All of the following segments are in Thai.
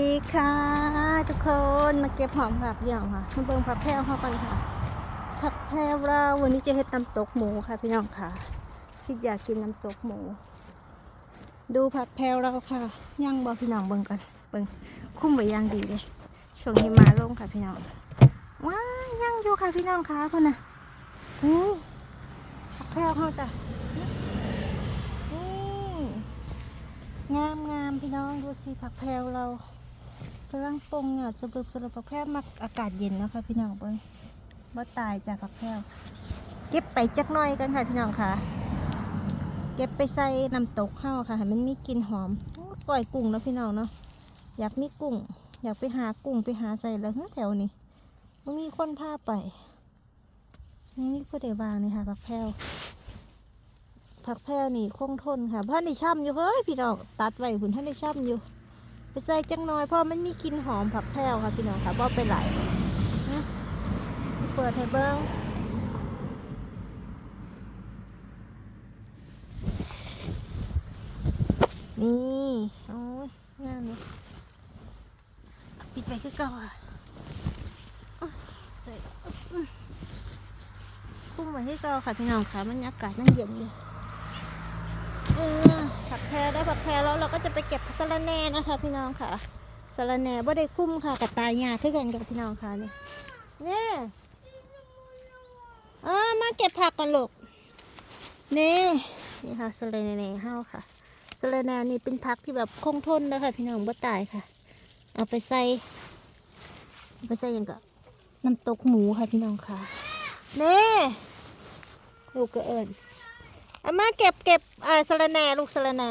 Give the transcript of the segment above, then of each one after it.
ดีค่ะ ทุกคนมาเก็บหอมผักอย่างค่ะมาเบิ่งผักแพรวเข้ากันค่ะ ผักแพรวเราวันนี้จะเฮ็ดน้ำตกหมูค่ะพี่น้องค่ะพี่อยากกินน้ำตกหมู ดูผักแพรวเราค่ะย่างบ่พี่น้องเบิ่งกันเบิ่งคุ้มไว้ย่างดีเลยช่วงนี้มาลงค่ะพี่น้องว้าย่างอยู่ค่ะพี่น้องค่ะคนน่ะนี่ผักแพรวเขาจ้ะนี่งามงามพี่น้องดูสิผักแพรวเรา กำลังปงเนี่ยสรุปสรุปผักแพรวมักอากาศเย็นแล้วค่ะพี่น้องเบิ้งว่าตายจากผักแพรวเก็บไปจักหน่อยกันค่ะพี่น้องค่ะ เก็บไปใส่น้ำตกเข้าค่ะให้มันมีกลิ่นหอมโอ้ก่อยกุ้งเนาะพี่น้องเนาะอยากมีกุ้ง อยากไปหากุ้งไปหาใส่แล้วแถวนี้มันมีคนพาไปนี่ผู้ใดบางนี่ค่ะผักแพรวผักแพรวนี่คงทนค่ะพ่อในช่ำอยู่เฮ้ยพี่น้องตัดไว้หุ่นท่านในช่ำอยู่ ใส่จังน้อยเพราะมันมีกลิ่นหอมผักแพรวค่ะพี่น้องค่ะบ่ไปไหลายนะสิเปิดให้เบิ้งนี่โอ้ยงามเลยปิดไปคือเก่าอะใส่คุ้มไว้คือเก่าค่ะพี่น้องค่ะมันอากาศนั่นเย็นอยู่เออผัก แพรได้ผักแพรแล้วเราก็จะไปเก็บสะระแหน่นะคะ พี่น้องค่ะสะระแหน่บ่ได้คุ้มค่ะกับตายยาคือกันกับพี่น้องค่ะนี่เนี่ยเออมาเก็บผักก่อนลูกนี่นี่ค่ะสะระแหน่เฮาค่ะสะระแหน่นี่เป็นผักที่แบบคงทนนะคะพี่น้องบ่ตายค่ะ เอาไปใส่เอาไปใส่ยังกับน้ำตกหมูค่ะพี่น้องค่ะนี่ลูกก็เอิญ อามาเก็บเก็บเอ่อสะระแหน่ลูกสะระแหน่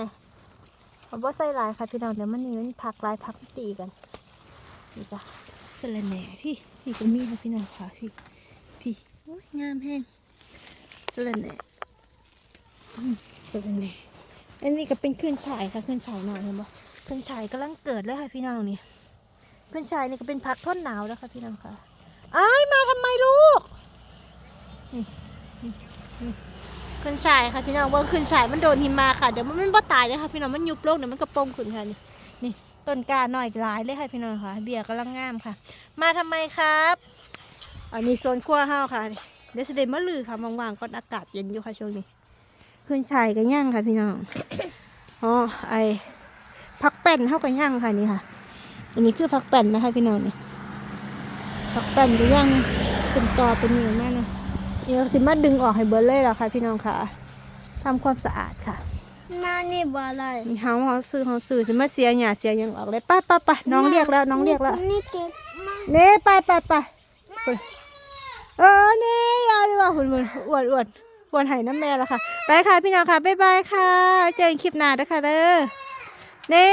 ผมว่ใส่หลายค่ะพี่น้องเดี๋ยวมันนี่มันผักหลายผักตีกันนี่จ้ะสะระแหน่พี่พี่ก็มีค่ะพี่น้องค่ะพี่พี่โอ้ยงามแห้งสะระแหน่อืมสะระแหน่อันนี้ก็เป็นขึ้นฉายค่ะขึ้นฉายหน่อยเห็นปะขึ้นฉายกำลังเกิดเลยค่ะพี่น้องนี่ขึ้นฉายนี่ก็เป็นผักทนหนาวแล้วค่ะพี่น้องค่ะอ้ายมาทำไมลูกนี่นี่นี่ ขึ้นฉายค่ะพี่น้องว่าขึ้นฉายมันโดนหิมะค่ะเดี๋ยวมันไม่บ่ตายเลยค่ะพี่น้องมันยุบโลกเดี๋ยวมันกระโปรงขึ้นค่ะนี่นี่ต้นกาหน่อยหลายเลยค่ะพี่น้องค่ะ เบียร์กำลังงามค่ะ มาทำไมครับอันนี้โซนครัวห้าวค่ะเดี๋ยวเสด็จมะลือค่ะว่างๆก่อนอากาศเย็นอยู่ค่ะช่วงนี้ ขึ้นฉายกันย่างค่ะพี่น้องอ๋อไอพักแป้นเท่ากันย่างค่ะนี่ค่ะ อันนี้คือพักแป้นนะคะพี่น้องนี่พักแป้นก็ย่างเป็นตอเป็นเหนียวมากนะ เดี๋ยวสิมาดึงออกให้เบิร์เลยล่ะค่ะ พี่น้องค่ะทำความสะอาดค่ะมานี่บ่อะไรมีเฮาเฮาซื้อเฮาซื้อสิมาเสียหยาเสียหยังออกเลยไป้าป้าป้าน้องเรียกแล้วน้องเรียกแล้วนี่เก็บมาเน่ไปไปไปไปเออเน่ยาดีว่าหุ่นหุ่นอ้วนอ้วนอ้วนไห้น้ำแม่แล้วค่ะไปค่ะพี่น้องค่ะบ๊ายบายค่ะเจอกันคลิปหน้าเด้อค่ะเด้อเน่